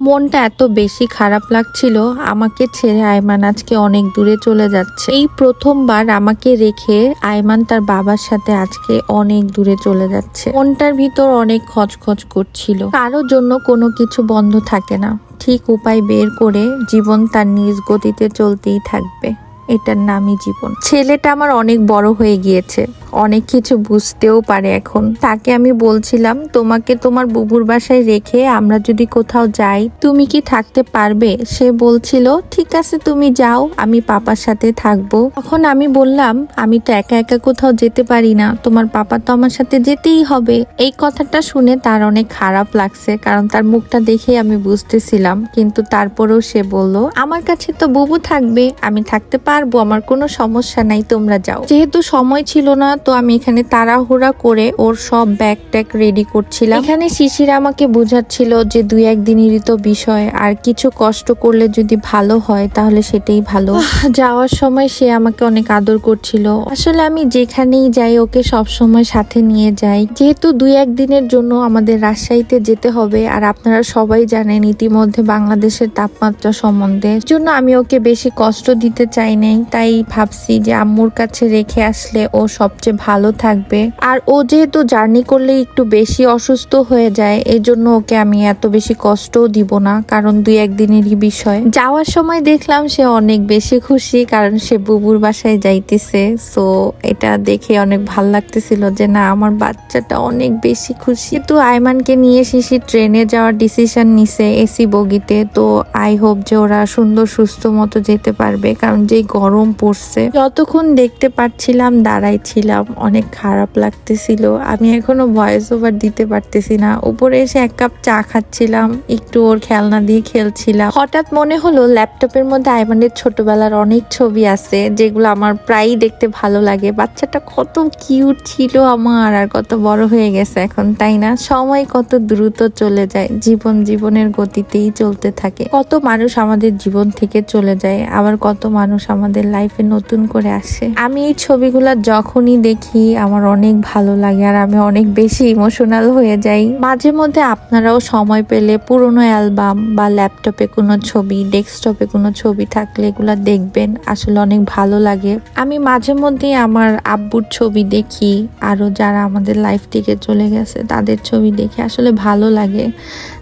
মনটা এত বেশি খারাপ লাগছিল, আমাকে ছেড়ে আয়মান আজকে অনেক দূরে চলে যাচ্ছে। এই প্রথমবার আমাকে রেখে আয়মান তার বাবার সাথে আজকে অনেক দূরে চলে যাচ্ছে। মনটার ভিতর অনেক খচখচ করছিল। কারোর জন্য কোনো কিছু বন্ধ থাকে না। ঠিক উপায় বের করে জীবন তার নিজ গতিতে চলতেই থাকবে। এটার নামই জীবন। ছেলেটা আমার অনেক বড় হয়ে গিয়েছে। অনেক কিছু বুঝতেও পারে এখন। তাকে আমি বলছিলাম, তোমাকে তোমার বুবুর বাসায় রেখে আমরা যদি কোথাও যাই, তুমি কি থাকতে পারবে? সে বলছিল, ঠিক আছে, তুমি যাও, আমি পাপার সাথে থাকব। তখন আমি বললাম, আমি তো একা একা কোথাও যেতে পারি না। তোমার পাপা তো আমার সাথে যেতেই হবে। এই কথাটা শুনে তার অনেক খারাপ লাগছে, কারণ তার মুখটা দেখে আমি বুঝতেছিলাম। কিন্তু তারপরেও সে বলল, আমার কাছে তো বুবু থাকবে, আমি থাকতে পারব আমার কোনো সমস্যা নাই তোমরা যাও। যেহেতু সময় ছিল না তো আমি এখানে তাড়াহুড়া করে ওর সব ব্যাগ ট্যাগ রেডি করছিলাম। এখানে শিশির আমাকে বোঝাচ্ছিল যে দুই একদিনেরই তো বিষয় আর কিছু কষ্ট করলে যদি ভালো হয় তাহলে সেটাই ভালো। যাওয়ার সময় সে আমাকে অনেক আদর করছিল। আসলে আমি যেখানেই যাই ওকে সব সময় সাথে নিয়ে যাই। যেহেতু দুই একদিনের জন্য আমাদের রাজশাহীতে যেতে হবে আর আপনারা সবাই জানেন ইতিমধ্যে বাংলাদেশের তাপমাত্রা সম্বন্ধে। জন্য আমি ওকে বেশি কষ্ট দিতে চাই নাই, তাই ভাবছি যে আম্মুর কাছে রেখে আসলে ও সবচেয়ে ভালো থাকবে। আর ও যেহেতু জার্নি করলে একটু বেশি অসুস্থ হয়ে যায় এই জন্য ওকে আমি এত বেশি কষ্টও দিব না, কারণ দুই একদিনেরই বিষয়। যাওয়ার সময় দেখলাম সে অনেক বেশি খুশি, কারণ সে বুবুর বাসায় যাইতেছে। সো এটা দেখে অনেক ভালো লাগতেছিল যে না, আমার বাচ্চাটা অনেক বেশি খুশি। কিন্তু আয়মানকে নিয়ে শিশি ট্রেনে যাওয়ার ডিসিশন নিছে এসি বগিতে। তো আই হোপ যে ওরা সুন্দর, সুস্থ মতো যেতে পারবে, কারণ যে গরম পড়ছে। যতক্ষণ দেখতে পাচ্ছিলাম দাঁড়াই ছিলাম। অনেক খারাপ লাগতেছিল। আমি এখনও ভয়েস ওভার দিতে পারতেছি না। উপরে এসে এক কাপ চা খাচ্ছিলাম। একটু ওর খেলনা দিয়ে খেলছিলাম। হঠাৎ মনে হলো ল্যাপটপের মধ্যে আইমানের ছোটবেলার অনেক ছবি আছে, যেগুলো আমার প্রায়ই দেখতে ভালো লাগে। বাচ্চাটা কত কিউট ছিল আমার, আর কত বড় হয়ে গেছে এখন, তাই না? সময় কত দ্রুত চলে যায়। জীবন জীবনের গতিতেই চলতে থাকে। কত মানুষ আমাদের জীবন থেকে চলে যায়। আবার কত মানুষ আমাদের লাইফে নতুন করে আসে। আমি এই ছবিগুলো যখনই দেখি, আমার অনেক ভালো লাগে আর আমি অনেক বেশি ইমোশনাল হয়ে যাই। মাঝে মধ্যে আপনারাও সময় পেলে পুরনো অ্যালবাম বা ল্যাপটপে কোনো ছবি ডেস্কটপে কোনো ছবি থাকলে এগুলো দেখবেন, আসলে অনেক ভালো লাগে। আমি মাঝে মধ্যে আমার আব্বুর ছবি দেখি আরও যারা আমাদের লাইফ থেকে চলে গেছে তাদের ছবি দেখে আসলে ভালো লাগে।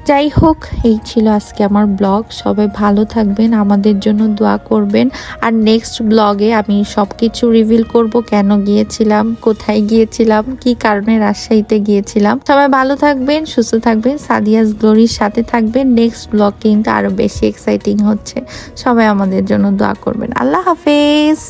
যাই হোক, এই ছিল আজকে আমার ব্লগ সবাই ভালো থাকবেন, আমাদের জন্য দোয়া করবেন। আর নেক্সট ব্লগে আমি সব কিছু রিভিল করব কেন গিয়েছিলাম, কোথায় গিয়েছিলাম, কি কারণে রাজশাহীতে গিয়েছিলাম। সবাই ভালো থাকবেন, সুস্থ থাকবেন, সাদিয়াস গ্লোরির সাথে থাকবেন। নেক্সট ব্লগ কিন্তু আরও বেশি এক্সাইটিং হচ্ছে। সবাই আমাদের জন্য দোয়া করবেন। আল্লাহ হাফেজ!